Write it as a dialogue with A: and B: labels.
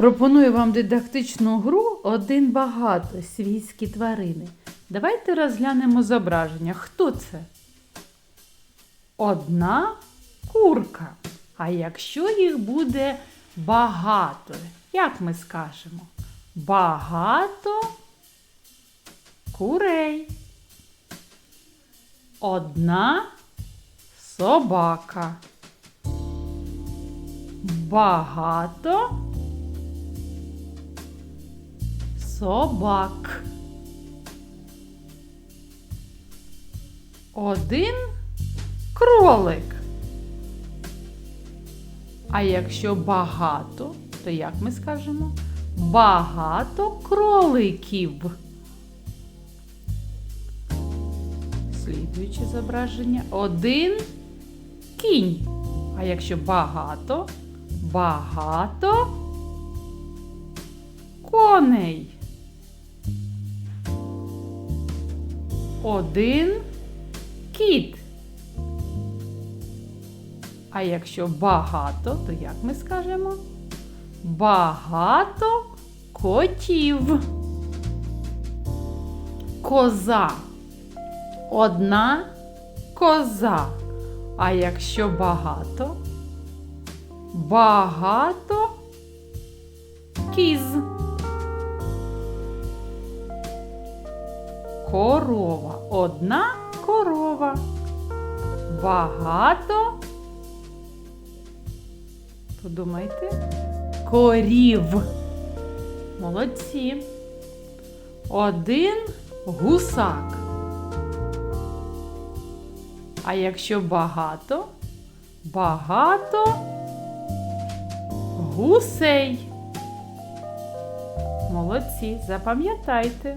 A: Пропоную вам дидактичну гру один багато свійські тварини. Давайте розглянемо зображення. Хто це? Одна курка. А якщо їх буде багато, як ми скажемо? Багато курей. Одна собака. Багато собак. Один кролик. А якщо багато, то як ми скажемо? Багато кроликів. Слідуюче зображення. Один кінь. А якщо багато, багато коней. Один кіт. А якщо багато, то як ми скажемо? Багато котів. Коза. Одна коза. А якщо багато? Багато Корова. Одна корова. Багато. Подумайте. Корів. Молодці. Один гусак. А якщо багато, багато гусей. Молодці, запам'ятайте.